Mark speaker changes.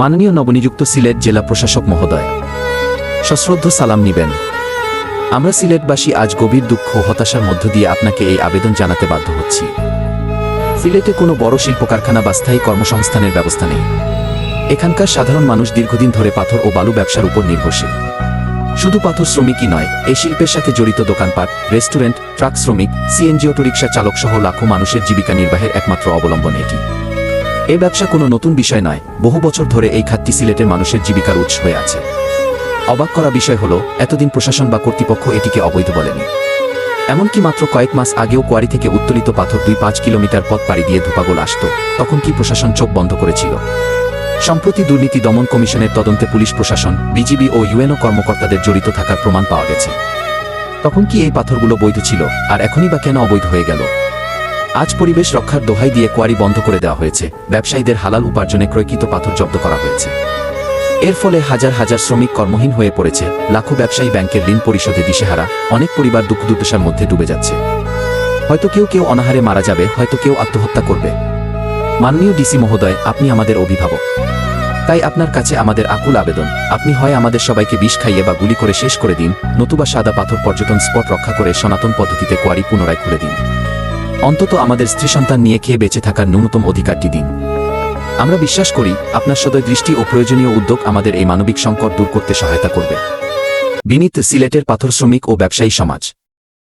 Speaker 1: মাননীয় নবনিযুক্ত সিলেট জেলা প্রশাসক মহোদয়, সশ্রদ্ধ সালাম নিবেন। আমরা সিলেটবাসী আজ গভীর দুঃখ হতাশার মধ্য দিয়ে আপনাকে এই আবেদন জানাতে বাধ্য হচ্ছি। সিলেটে কোনো বড় শিল্প কারখানা বা স্থায়ী কর্মসংস্থানের ব্যবস্থা নেই। এখানকার সাধারণ মানুষ দীর্ঘদিন ধরে পাথর ও বালু ব্যবসার উপর নির্ভরশীল। শুধু পাথর শ্রমিকই নয়, এই শিল্পের সাথে জড়িত দোকানপাট, রেস্টুরেন্ট, ট্রাক শ্রমিক সিএনজি অটোরিকশা চালক সহ লাখো মানুষের জীবিকা নির্বাহের একমাত্র অবলম্বন এটি। এ ব্যবসা কোনো নতুন বিষয় নয়। বহু বছর ধরে এই খাতটি সিলেটের মানুষের জীবিকার উৎস হয়ে আছে। অবাক করা বিষয় হল, এতদিন প্রশাসন বা কর্তৃপক্ষ এটিকে অবৈধ বলেনি। এমনকি মাত্র কয়েক মাস আগেও কোয়ারি থেকে উত্তোলিত পাথর দুই পাঁচ কিলোমিটার পথ পাড়ি দিয়ে ধোপাগোল আসত, তখন কি প্রশাসন চোখ বন্ধ করেছিল? সম্প্রতি দুর্নীতি দমন কমিশনের তদন্তে পুলিশ প্রশাসন, বিজিবি ও ইউএনও কর্মকর্তাদের জড়িত থাকার প্রমাণ পাওয়া গেছে। তখন কি এই পাথরগুলো বৈধ ছিল, আর এখনই বা কেন অবৈধ হয়ে গেল? আজ পরিবেশ রক্ষার দোহাই দিয়ে কোয়ারি বন্ধ করে দেওয়া হয়েছে। ব্যবসায়ীদের হালাল উপার্জনে ক্রয়কৃত পাথর জব্দ করা হয়েছে। এর ফলে হাজার হাজার শ্রমিক কর্মহীন হয়ে পড়েছে। লাখো ব্যবসায়ী ব্যাংকের ঋণ পরিশোধে দিশেহারা অনেক পরিবার দুঃখ দুর্দশার মধ্যে ডুবে যাচ্ছে। হয়তো কেউ কেউ অনাহারে মারা যাবে, হয়তো কেউ আত্মহত্যা করবে। মাননীয় ডিসি মহোদয়, আপনি আমাদের অভিভাবক। তাই আপনার কাছে আমাদের আকুল আবেদন। আপনি হয় আমাদের সবাইকে বিষ খাইয়ে বা গুলি করে শেষ করে দিন, নতুবা সাদা পাথর পর্যটন স্পট রক্ষা করে সনাতন পদ্ধতিতে কোয়ারি পুনরায় খুলে দিন। অন্তত আমাদের স্ত্রী সন্তান নিয়ে খেয়ে বেঁচে থাকার ন্যূনতম অধিকারটি দিন। আমরা বিশ্বাস করি, আপনার সদয় দৃষ্টি ও প্রয়োজনীয় উদ্যোগ আমাদের এই মানবিক সংকট দূর করতে সহায়তা করবে। বিনীত সিলেটের পাথর শ্রমিক ও ব্যবসায়ী সমাজ।